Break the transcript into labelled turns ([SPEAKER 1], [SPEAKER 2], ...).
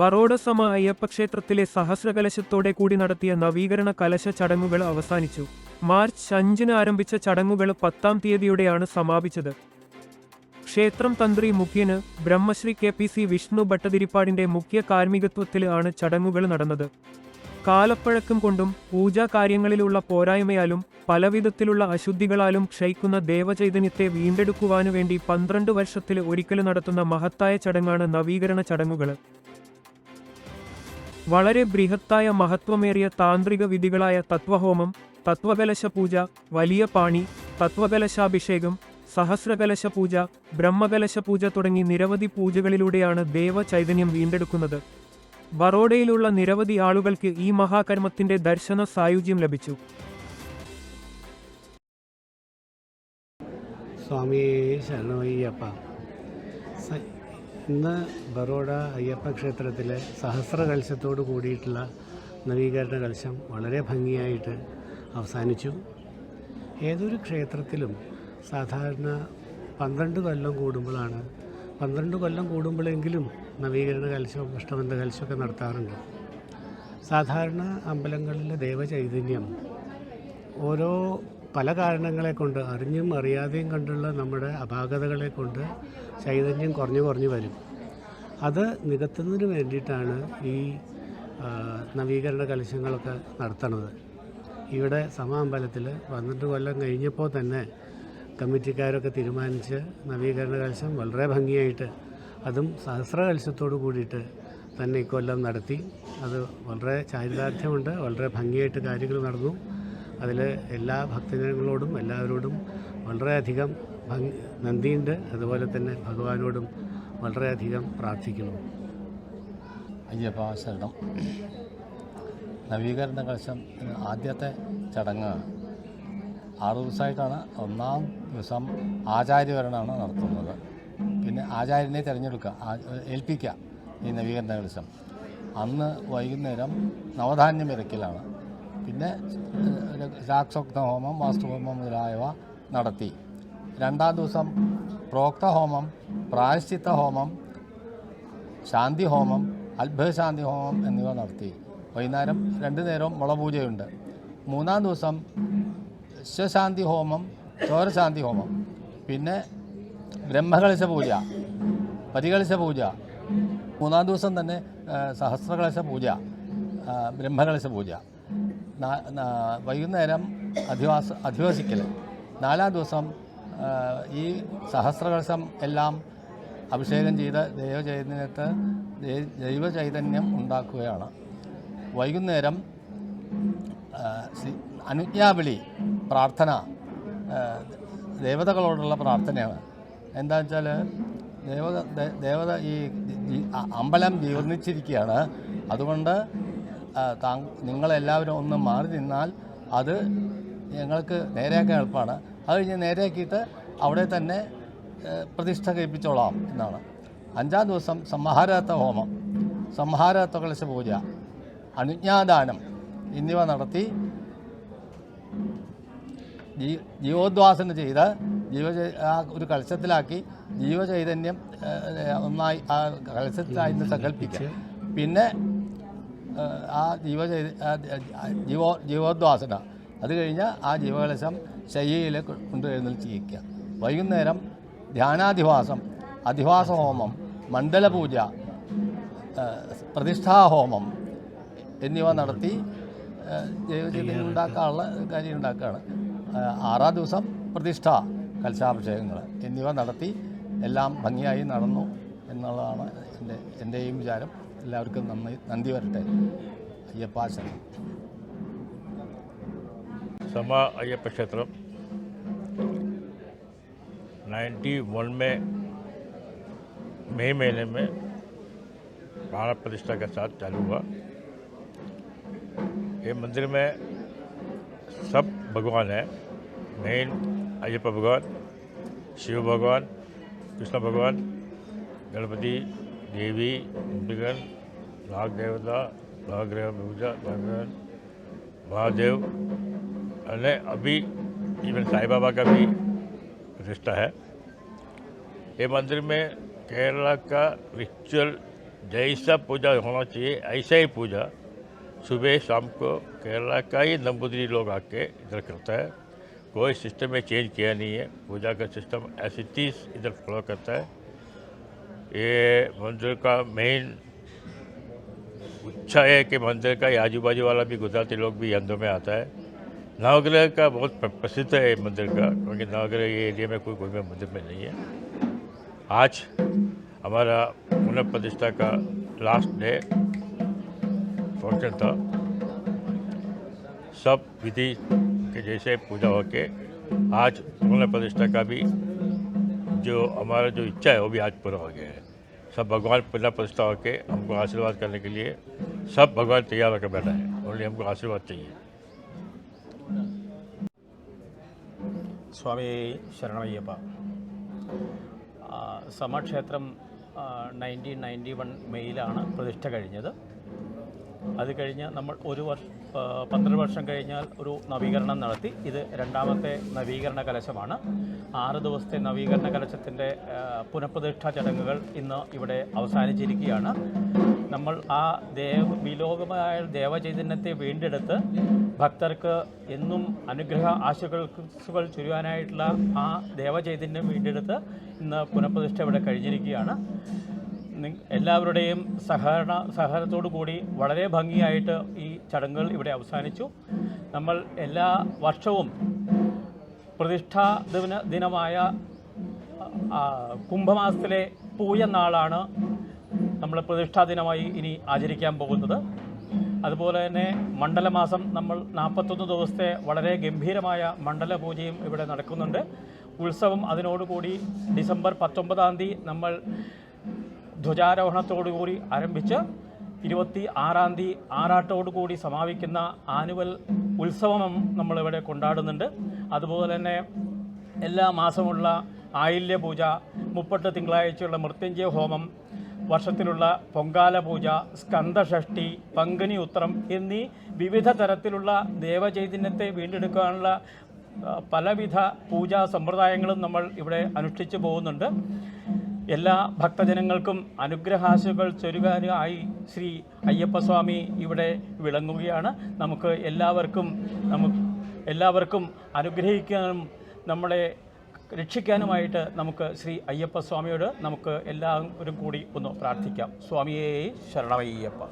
[SPEAKER 1] ബറോഡസമ അയ്യപ്പക്ഷേത്രത്തിലെ സഹസ്രകലശത്തോടെ കൂടി നടത്തിയ നവീകരണ കലശ ചടങ്ങുകൾ അവസാനിച്ചു. മാർച്ച് അഞ്ചിന് ആരംഭിച്ച ചടങ്ങുകൾ പത്താം തീയതിയോടെയാണ് സമാപിച്ചത്. ക്ഷേത്രം തന്ത്രി മുഖ്യന് Brahmashri K P C Vishnu ഭട്ടതിരിപ്പാടിന്റെ മുഖ്യ കാർമ്മികത്വത്തിൽ ആണ് ചടങ്ങുകൾ നടന്നത്. കാലപ്പഴക്കം കൊണ്ടും പൂജാ കാര്യങ്ങളിലുള്ള പോരായ്മയാലും പലവിധത്തിലുള്ള അശുദ്ധികളാലും ക്ഷയിക്കുന്ന ദേവചൈതന്യത്തെ വീണ്ടെടുക്കുവാനു വേണ്ടി പന്ത്രണ്ട് വർഷത്തിൽ ഒരിക്കൽ നടത്തുന്ന മഹത്തായ ചടങ്ങാണ് നവീകരണ ചടങ്ങുകൾ. വളരെ ബൃഹത്തായ മഹത്വമേറിയ താന്ത്രിക വിധികളായ തത്വഹോമം തത്വകലശ പൂജ വലിയ പാണി തത്വകലശാഭിഷേകം സഹസ്രകലശ പൂജ ബ്രഹ്മകലശ പൂജ തുടങ്ങി നിരവധി പൂജകളിലൂടെയാണ് ദേവ ചൈതന്യം വീണ്ടെടുക്കുന്നത്. ബറോഡയിലുള്ള നിരവധി ആളുകൾക്ക് ഈ മഹാകർമ്മത്തിന്റെ ദർശന സായുജ്യം ലഭിച്ചു.
[SPEAKER 2] സ്വാമി ശരണമയ്യപ്പ. ഇന്ന് ബറോഡ അയ്യപ്പ ക്ഷേത്രത്തിലെ സഹസ്ര കലശത്തോട് കൂടിയിട്ടുള്ള നവീകരണ കലശം വളരെ ഭംഗിയായിട്ട് അവസാനിച്ചു. ഏതൊരു ക്ഷേത്രത്തിലും സാധാരണ പന്ത്രണ്ട് കൊല്ലം കൂടുമ്പോഴാണ് പന്ത്രണ്ട് കൊല്ലം കൂടുമ്പോഴെങ്കിലും നവീകരണ കലശവും അഷ്ടബന്ധ കലശമൊക്കെ നടത്താറുണ്ട്. സാധാരണ അമ്പലങ്ങളിലെ ദേവചൈതന്യം ഓരോ പല കാരണങ്ങളെ കൊണ്ട് അറിഞ്ഞും അറിയാതെയും കണ്ടുള്ള നമ്മുടെ അപാകതകളെ കൊണ്ട് ചൈതന്യം കുറഞ്ഞു കുറഞ്ഞു വരും. അത് നികത്തുന്നതിന് വേണ്ടിയിട്ടാണ് ഈ നവീകരണ കലശങ്ങളൊക്കെ നടത്തണത്. ഇവിടെ സമ അമ്പലത്തിൽ പന്ത്രണ്ട് കൊല്ലം കഴിഞ്ഞപ്പോൾ തന്നെ കമ്മിറ്റിക്കാരൊക്കെ തീരുമാനിച്ച് നവീകരണ കലശം വളരെ ഭംഗിയായിട്ട് അതും സഹസ്ര കലശത്തോട് കൂടിയിട്ട് തന്നെ ഇക്കൊല്ലം നടത്തി. അത് വളരെ ചാരിതാർത്ഥ്യമുണ്ട് വളരെ ഭംഗിയായിട്ട് കാര്യങ്ങൾ നടന്നു. അതിൽ എല്ലാ ഭക്തജനങ്ങളോടും എല്ലാവരോടും വളരെയധികം നന്ദിയുണ്ട്. അതുപോലെ തന്നെ ഭഗവാനോടും വളരെയധികം പ്രാർത്ഥിക്കുന്നു.
[SPEAKER 3] അയ്യപ്പാശരണം നവീകരണ കലശം ആദ്യത്തെ ചടങ്ങ് ആറ് ദിവസമായിട്ടാണ് ഒന്നാം ദിവസം ആചാര്യവരണമാണ് നടത്തുന്നത്. പിന്നെ ആചാര്യനെ തിരഞ്ഞെടുക്കുക ഏൽപ്പിക്കുക ഈ നവീകരണ കലശം. അന്ന് വൈകുന്നേരം നവധാന്യം ഇറക്കലാണ് പിന്നെ രാക്ഷോക്ത ഹോമം വാസ്തുഹോമം മുതലായവ നടത്തി. രണ്ടാം ദിവസം പ്രോക്ത ഹോമം പ്രായശ്ചിത്ത ഹോമം ശാന്തി ഹോമം അത്ഭുതശാന്തി ഹോമം എന്നിവ നടത്തി. വൈകുന്നേരം രണ്ടു നേരവും മുളപൂജയുണ്ട്. മൂന്നാം ദിവസം വിശ്വശാന്തി ഹോമം ചോരശാന്തി ഹോമം. പിന്നെ ബ്രഹ്മകലശ പൂജ പരികലശ പൂജ. മൂന്നാം ദിവസം തന്നെ സഹസ്രകലശ പൂജ ബ്രഹ്മകലശ പൂജ. വൈകുന്നേരം അധിവാസ അധിവസിക്കൽ നാലാം ദിവസം ഈ സഹസ്രകലശം എല്ലാം അഭിഷേകം ചെയ്ത് ദൈവചൈതന്യത്ത് ദൈവചൈതന്യം ഉണ്ടാക്കുകയാണ്. വൈകുന്നേരം അനുജ്ഞാബലി പ്രാർത്ഥന ദേവതകളോടുള്ള പ്രാർത്ഥനയാണ്. എന്താ വെച്ചാൽ ദേവത ദേവത ഈ അമ്പലം ജീർണിച്ചിരിക്കുകയാണ്. അതുകൊണ്ട് നിങ്ങളെല്ലാവരും ഒന്ന് മാറി നിന്നാൽ അത് ഞങ്ങൾക്ക് നേരെയാക്കാൻ എളുപ്പമാണ്. അത് കഴിഞ്ഞ് നേരെയാക്കിയിട്ട് അവിടെ തന്നെ പ്രതിഷ്ഠ കഴിപ്പിച്ചോളാം എന്നാണ്. അഞ്ചാം ദിവസം സംഹാരത്വ ഹോമം സംഹാരത്വ കലശ പൂജ അനുജ്ഞാദാനം എന്നിവ നടത്തി ജീ ജീവോദ്വാസന ചെയ്ത് ജീവ ഒരു കലശത്തിലാക്കി ജീവചൈതന്യം ഒന്നായി ആ കലശത്തിലായി സങ്കല്പിക്കുക. പിന്നെ ആ ജീവ ജീവോ ജീവോദ്വാസന അത് കഴിഞ്ഞാൽ ആ ജീവകലശം ശയ്യയിൽ കൊണ്ട് എഴുന്നേൽച്ചിരിക്കുക വൈകുന്നേരം ധ്യാനാധിവാസം അധിവാസ ഹോമം മണ്ഡലപൂജ പ്രതിഷ്ഠാഹോമം എന്നിവ നടത്തി ദൈവചൈതന്യം ഉണ്ടാക്കാനുള്ള കാര്യം ഉണ്ടാക്കുകയാണ് ആറാം ദിവസം പ്രതിഷ്ഠ കലശാഭിഷേകങ്ങൾ എന്നിവ നടത്തി എല്ലാം ഭംഗിയായി നടന്നു എന്നുള്ളതാണ് എന്റെ എന്റെയും വിചാരം. എല്ലാവർക്കും നന്ദി നന്ദി വരട്ടെ അയ്യപ്പാശനം
[SPEAKER 4] समा अय्यप्पा क्षेत्र 91 में मई महीने में प्राण प्रतिष्ठा के साथ चालू हुआ ये मंदिर में सब भगवान हैं मेन अय्यप्पा भगवान शिव भगवान कृष्ण भगवान गणपति देवी मुंडिगन नाग देवता नागग्रह पूजा भगवान महादेव અને અભી इवन साईं बाबा का भी प्रतिष्ठा है ये मंदिर में केरला का रिचुअल जैसा पूजा होना चाहिए ऐसा ही पूजा सुबह शाम को केरला का ही नंबूदरी लोग आके इधर करता है कोई सिस्टम में चेंज किया नहीं है पूजा का सिस्टम ऐसी तीस इधर फॉलो करता है ये मंदिर का मेन इच्छा है कि मंदिर का आजू बाजू वाला भी गुजराती लोग भी हिंदू में आता है। नवग्रह का बहुत प्रसिद्ध है मंदिर का, क्योंकि नवग्रह ये एरिया में कोई कोई मंदिर में नहीं है। आज हमारा पुनः प्रतिष्ठा का लास्ट डे फ़ंक्शन था। सब विधि के जैसे पूजा होके आज पुनः प्रतिष्ठा का भी जो हमारा जो इच्छा है वो भी आज पूरा हो गया है सब भगवान पुनः प्रतिष्ठा होके हमको आशीर्वाद करने के लिए सब भगवान तैयार होकर बैठा है ओनली हमको आशीर्वाद चाहिए
[SPEAKER 5] സ്വാമി ശരണമയ്യപ്പ ആ, സമക്ഷേത്രം നയൻറ്റീൻ നയൻറ്റി വൺ മെയ്യിലാണ് പ്രതിഷ്ഠ കഴിഞ്ഞത് അത് കഴിഞ്ഞ് നമ്മൾ ഒരു വർഷം പന്ത്രണ്ട് വർഷം കഴിഞ്ഞാൽ ഒരു നവീകരണം നടത്തി. ഇത് രണ്ടാമത്തെ നവീകരണ കലശമാണ്. ആറ് ദിവസത്തെ നവീകരണ കലശത്തിന്റെ പുനഃപ്രതിഷ്ഠാ ചടങ്ങുകൾ ഇന്ന് ഇവിടെ അവസാനിച്ചിരിക്കുകയാണ്. നമ്മൾ ആ ദേവ വിലോകമായ ദേവചൈതന്യത്തെ വീണ്ടെടുത്ത് ഭക്തർക്ക് എന്നും അനുഗ്രഹ ആശുകൾ ചുരുവാനായിട്ടുള്ള ആ ദേവചൈതന്യം വീണ്ടെടുത്ത് ഇന്ന് പുനഃപ്രതിഷ്ഠ ഇവിടെ കഴിഞ്ഞിരിക്കുകയാണ്. എല്ലാവരുടെയും സഹകരണ സഹകരണത്തോടു കൂടി വളരെ ഭംഗിയായിട്ട് ഈ ചടങ്ങുകൾ ഇവിടെ അവസാനിച്ചു. നമ്മൾ എല്ലാ വർഷവും പ്രതിഷ്ഠാ ദിന ദിനമായ കുംഭമാസത്തിലെ പൂയ നാളാണ് നമ്മൾ പ്രതിഷ്ഠാ ദിനമായി ഇനി ആചരിക്കാൻ പോകുന്നത്. അതുപോലെ തന്നെ മണ്ഡലമാസം നമ്മൾ നാൽപ്പത്തൊന്ന് ദിവസത്തെ വളരെ ഗംഭീരമായ മണ്ഡല പൂജയും ഇവിടെ നടക്കുന്നുണ്ട്. ഉത്സവം അതിനോടുകൂടി ഡിസംബർ പത്തൊമ്പതാം തീയതി നമ്മൾ ധ്വജാരോഹണത്തോടുകൂടി ആരംഭിച്ച് ഇരുപത്തി ആറാം തീയതി ആറാട്ടോടുകൂടി സമാപിക്കുന്ന ആനുവൽ ഉത്സവം നമ്മളിവിടെ കൊണ്ടാടുന്നുണ്ട്. അതുപോലെ തന്നെ എല്ലാ മാസമുള്ള ആയില്യ പൂജ മുപ്പട്ട് തിങ്കളാഴ്ചയുള്ള മൃത്യുഞ്ജയ ഹോമം വർഷത്തിലുള്ള പൊങ്കാല പൂജ സ്കന്ദഷഷ്ടി പങ്കുനി ഉത്രം എന്നീ വിവിധ തരത്തിലുള്ള ദേവചൈതന്യത്തെ വീണ്ടെടുക്കാനുള്ള പലവിധ പൂജാ സമ്പ്രദായങ്ങളും നമ്മൾ ഇവിടെ അനുഷ്ഠിച്ചു പോകുന്നുണ്ട്. എല്ലാ ഭക്തജനങ്ങൾക്കും അനുഗ്രഹാശുകൾ ചൊരുകാനായി ശ്രീ അയ്യപ്പസ്വാമി ഇവിടെ വിളങ്ങുകയാണ്. നമുക്ക് എല്ലാവർക്കും നമുക്ക് എല്ലാവർക്കും അനുഗ്രഹിക്കാനും നമ്മളെ രക്ഷിക്കാനുമായിട്ട് നമുക്ക് ശ്രീ അയ്യപ്പസ്വാമിയോട് നമുക്ക് എല്ലാവരും കൂടി ഒന്ന് പ്രാർത്ഥിക്കാം. സ്വാമിയെ ശരണമയ്യപ്പ.